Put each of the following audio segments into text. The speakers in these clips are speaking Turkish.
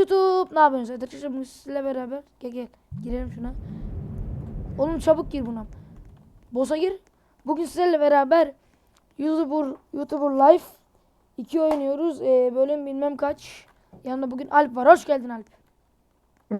YouTube. Ne yapıyorsunuz? Arkadaşlar bugün sizlerle beraber. Gel gel. Girelim şuna. Oğlum çabuk gir buna. Boss'a gir. Bugün sizlerle beraber YouTuber, YouTuber Life 2 oynuyoruz. Ee, bölüm bilmem kaç. Yanında bugün Alp var. Hoş geldin Alp.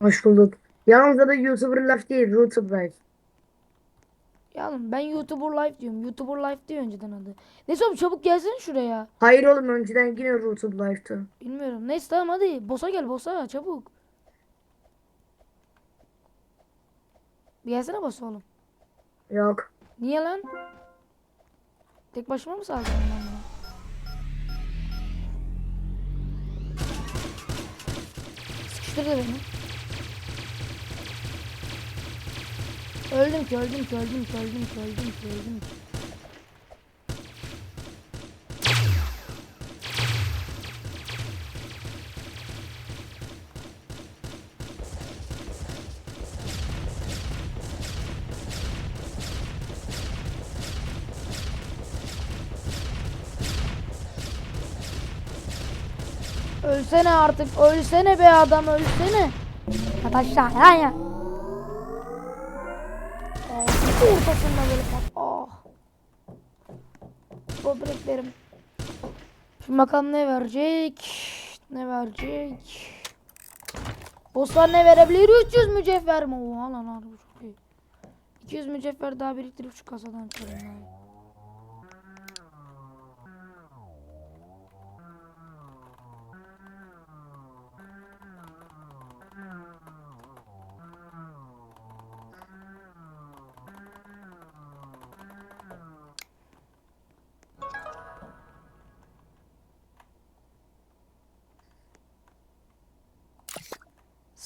Hoş bulduk. Yalnız adı YouTuber Life değil, YouTuber Life. Ya oğlum ben YouTuber Life diyorum. YouTuber Life diyor önceden adı. Neyse oğlum çabuk gelsene şuraya. Hayır oğlum önceden yine YouTuber Life'tı. Bilmiyorum. Neyse tamam hadi. Boss'a gel boss'a çabuk. Bir gelsene boss'a oğlum. Yok. Niye lan? Tek başıma mı saldırdım ben buna? Sıkıştırdı beni. Öldüm ki öldüm ki öldüm ki öldüm ki öldüm ki öldüm ki. Ölsene artık ölsene be adam ölsene. Arkadaşlar lan ya. Ortasında böyle pat. Ah. Böbreklerim. Şimdi bakalım ne verecek? Ne verecek? Bosslar ne verebilir? 300 mücevher mi? Oha lan harbi çok iyi. 200 mücevher daha biriktirip şu kasadan çıkarayım.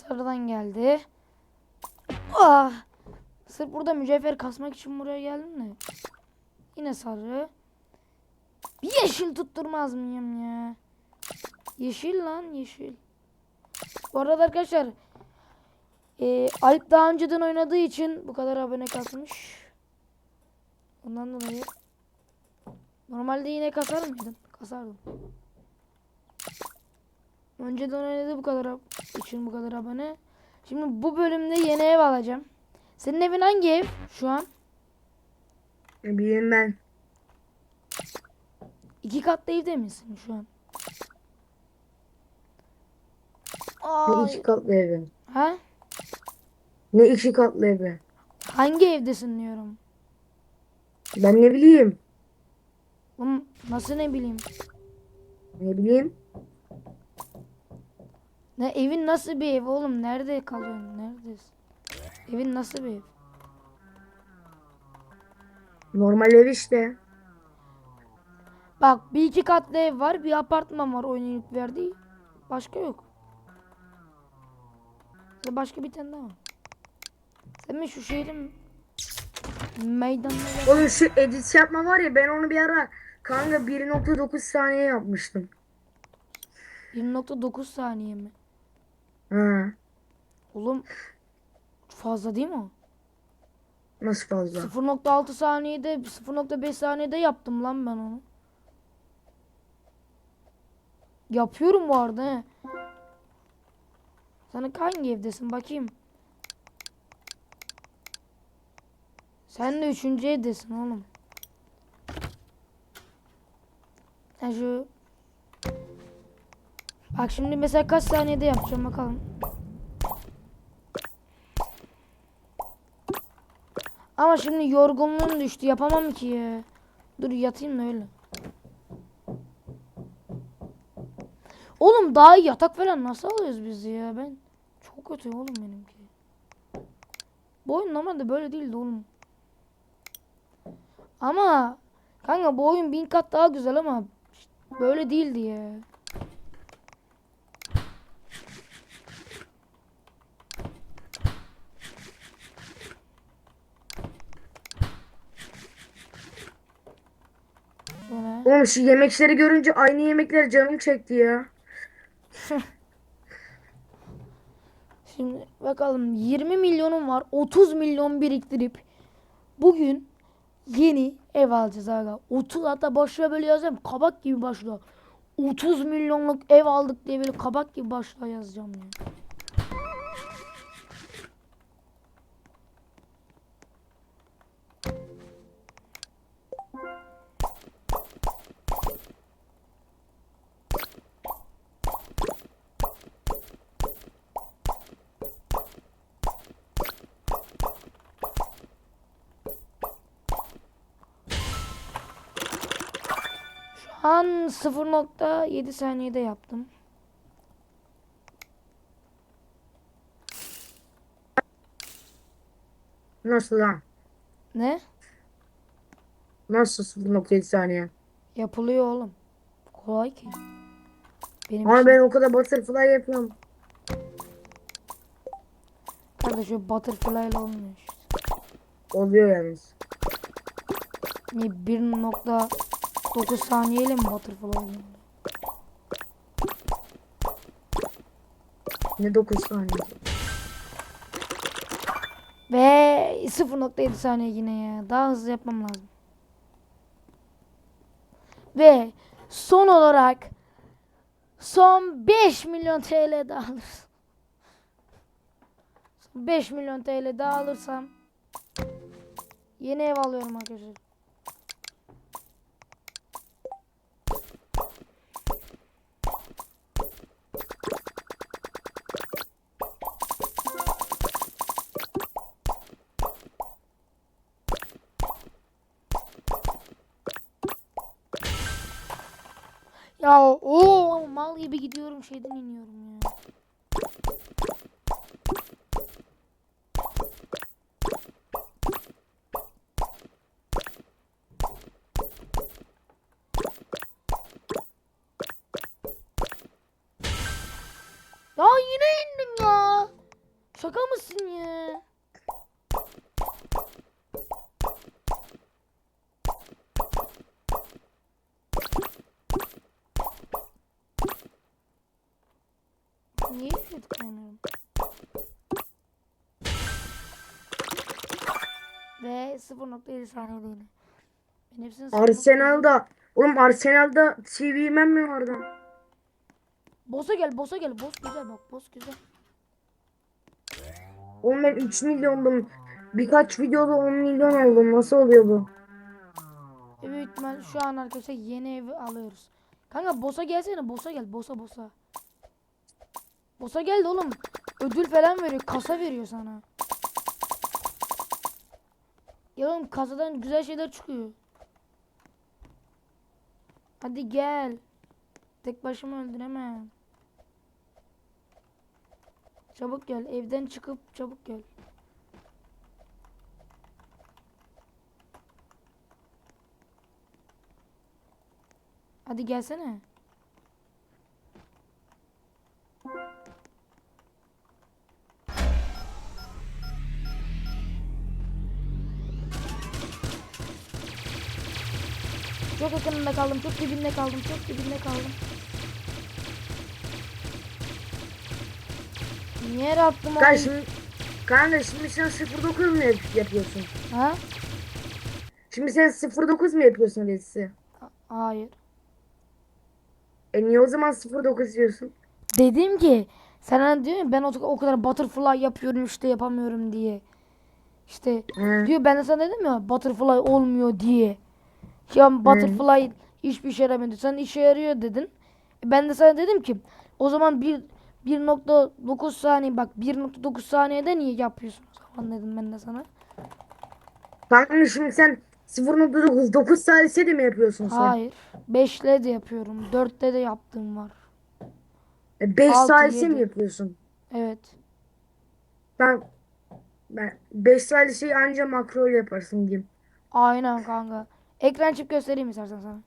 Sarıdan geldi. Ah! Sırf burada mücevher kasmak için buraya geldim de. Yine sarı. Bir yeşil tutturmaz mıyım ya? Yeşil lan yeşil. Bu arada arkadaşlar e, Alp daha önceden oynadığı için bu kadar abone kasmış. Ondan dolayı normalde yine kasar mıydım? Kasardım. Önceden oynadı bu kadar için bu kadar abone. Şimdi bu bölümde yeni ev alacağım. Senin evin hangi ev şu an? Ne bileyim ben. İki katlı evde misin şu an? Ne Ay. iki katlı evi. Ha? Ne iki katlı evi. Hangi evdesin diyorum. Ben ne bileyim. Oğlum nasıl ne bileyim. Ne bileyim. Ne evin nasıl bir ev oğlum? Nerede kalıyorsun? Neredesin? Evin nasıl bir ev? Normal ev işte. Bak bir iki katlı ev var, bir apartman var oyun verdiği. Başka yok. Ya Başka bir tane daha var. Sen mi şu şehrin meydanına gel. Oğlum şu edit yapma var ya ben onu bir ara kanka 1.9 saniye yapmıştım. 1.9 saniye mi? Ha. Oğlum fazla değil mi? Nasıl fazla? 0.6 saniyede 0.5 saniyede yaptım lan ben onu. Yapıyorum bu arada he. Sen hangi evdesin bakayım. Sen de üçüncü evdesin oğlum. Sen şu Bak şimdi mesela kaç saniyede yapacağım bakalım. Ama şimdi yorgunluğum düştü. Yapamam ki. Dur yatayım da öyle. Oğlum daha iyi yatak falan nasıl alıyoruz biz ya? Ben çok kötü oğlum benimki. Bu oyun normalde böyle değildi oğlum. Ama kanka bu oyun bin kat daha güzel ama böyle değildi ya. Şöyle. Oğlum şu yemekleri görünce aynı yemekler canım çekti ya. Şimdi bakalım 20 milyonum var. 30 milyon biriktirip bugün yeni ev alacağız aga. 30 hatta başlığa böyle yazayım. Kabak gibi başlığa. 30 milyonluk ev aldık diye böyle kabak gibi başlığa yazacağım ya. An 0.7 saniyede yaptım. Nasıl lan? Ne? Nasıl 0.7 saniye? Yapılıyor oğlum. Kolay ki. Benim Ama için ben o kadar butterfly yapıyorum. kardeş o butterfly ile olmuyor işte. Oluyor yalnız. Niye 1.9 saniyeyle mi butterfly oluyor? Ne 9 saniye. Ve 0.7 saniye yine ya. Daha hızlı yapmam lazım. Ve son olarak son 5 milyon TL daha alırsam 5 milyon TL daha alırsam yeni ev alıyorum arkadaşlar. Ya o mal gibi gidiyorum şeyden iniyorum ya. Ya yine indim ya. Şaka mısın ya? Şöyle tıklayamıyorum? Ve 0.7 saniye değil. Ben hepsini 0.7 Arsenal'da. Oğlum Arsenal'da TV men mi vardı? Boss'a gel, boss'a gel. Boss güzel bak, boss güzel. Oğlum ben 3 milyondum. Birkaç videoda 10 milyon oldum. Nasıl oluyor bu? E, Büyük ihtimal şu an arkadaşlar yeni evi alıyoruz. Kanka boss'a gelsene, boss'a gel, boss'a boss'a. Boss'a gel de oğlum. Ödül falan veriyor, kasa veriyor sana. Ya oğlum kasadan güzel şeyler çıkıyor. Hadi gel. Tek başıma öldüremem. Çabuk gel. Evden çıkıp çabuk gel. Hadi gelsene. Çok yakınında kaldım, çok dibinde kaldım, çok dibinde kaldım. Niye yere attım Kanka onu? şimdi, kanka şimdi sen 09 mu yap- yapıyorsun? Ha? Şimdi sen 09 mu yapıyorsun redisi? Hayır. E niye o zaman 09 diyorsun? Dedim ki sen hani diyor ya ben o, o kadar butterfly yapıyorum işte yapamıyorum diye. İşte He. diyor ben de sana dedim ya butterfly olmuyor diye. Ya butterfly hiçbir işe yaramıyor. Sen işe yarıyor dedin. E Ben de sana dedim ki o zaman bir 1.9 saniye bak 1.9 saniyede niye yapıyorsun o zaman dedim ben de sana. Kanka şimdi sen 0.9 9 salise de mi yapıyorsun sen? Hayır. 5'le de yapıyorum. 4'te de yaptığım var. E 5 Altı, salise mi yapıyorsun? Evet. Ben ben 5 saliseyi anca makro ile yaparsın diyeyim. Aynen kanka. Ekran çip göstereyim istersen sana.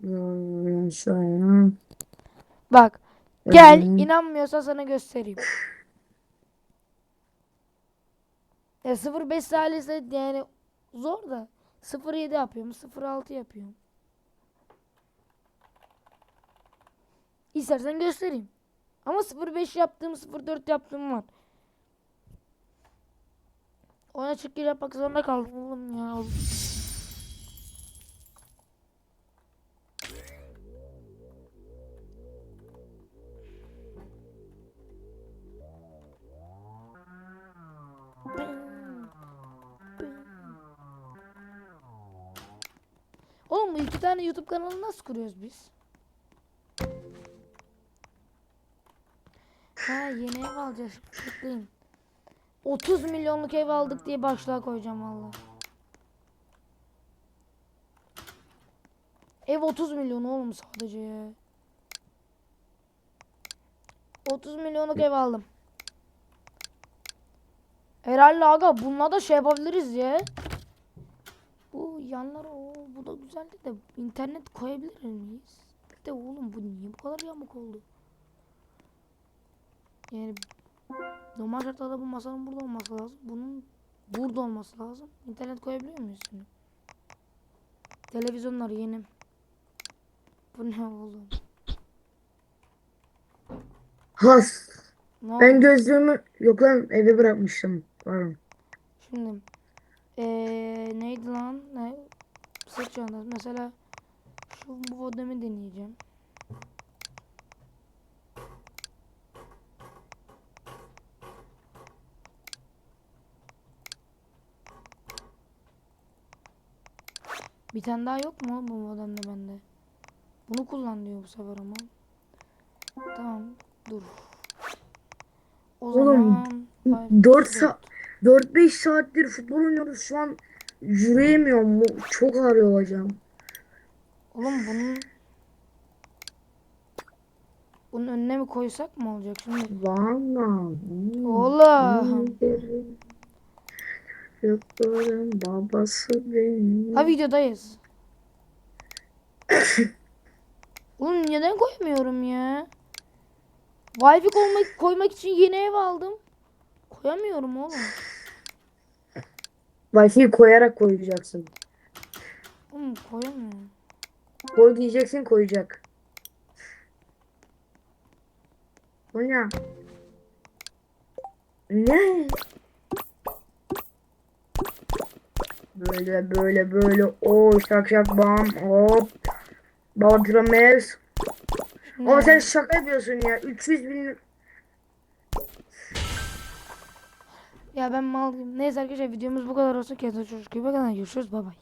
Hmm, şöyle. Bak. Gel. Evet. inanmıyorsan sana göstereyim. Ya 0.5 salise yani zor da. 0.7 yapıyorum. 0.6 yapıyorum. İstersen göstereyim. Ama 0.5 yaptığım 0.4 yaptığım var. Oyuna çıkgir yapmak zorunda kaldım oğlum ya. Oğlum iki tane YouTube kanalı nasıl kuruyoruz biz? Ha yeni ev alacağız. Bekleyin. 30 milyonluk ev aldık diye başlığa koyacağım valla. Ev 30 milyon oğlum sadece ya. 30 milyonluk ev aldım. Herhalde aga bununla da şey yapabiliriz ya. Bu yanlar o bu da güzeldi de internet koyabilir miyiz? De oğlum bu niye bu kadar yamuk oldu? Yani normal şartlarda bu masanın burada olması lazım. Bunun burada olması lazım. İnternet koyabiliyor muyuz şimdi? Televizyonlar yeni. Bu ne oğlum? Has. Ne Ben oldu? gözlüğümü yok lan eve bırakmıştım. Pardon. Şimdi eee neydi lan? Ne? Çantası. Mesela şu bu modemi deneyeceğim. Bir tane daha yok mu bu modemde bende? Bunu kullan diyor bu sefer ama. Tamam dur. O Oğlum, zaman 4 saat 4-5 saattir futbol oynuyoruz şu an yürüyemiyorum. Çok ağrıyor hocam. Oğlum bunun bunun önüne mi koysak mı olacak şimdi? Valla. Oğlum. Çocukların babası benim. Ha videodayız. Oğlum neden koyamıyorum ya? Wi-Fi koymak, koymak için yeni ev aldım. Koyamıyorum oğlum. Wi-Fi'yi koyarak koyacaksın. Oğlum koyamıyorum. Koy diyeceksin koyacak. O ne? Ne? Böyle böyle böyle o şak şak bam hop. Baltramez. Şimdi Ama sen şaka yapıyorsun ya. 300 bin Ya ben mal gibi. Neyse arkadaşlar videomuz bu kadar olsun. Kendinize iyi bakın. Görüşürüz. Bay bay.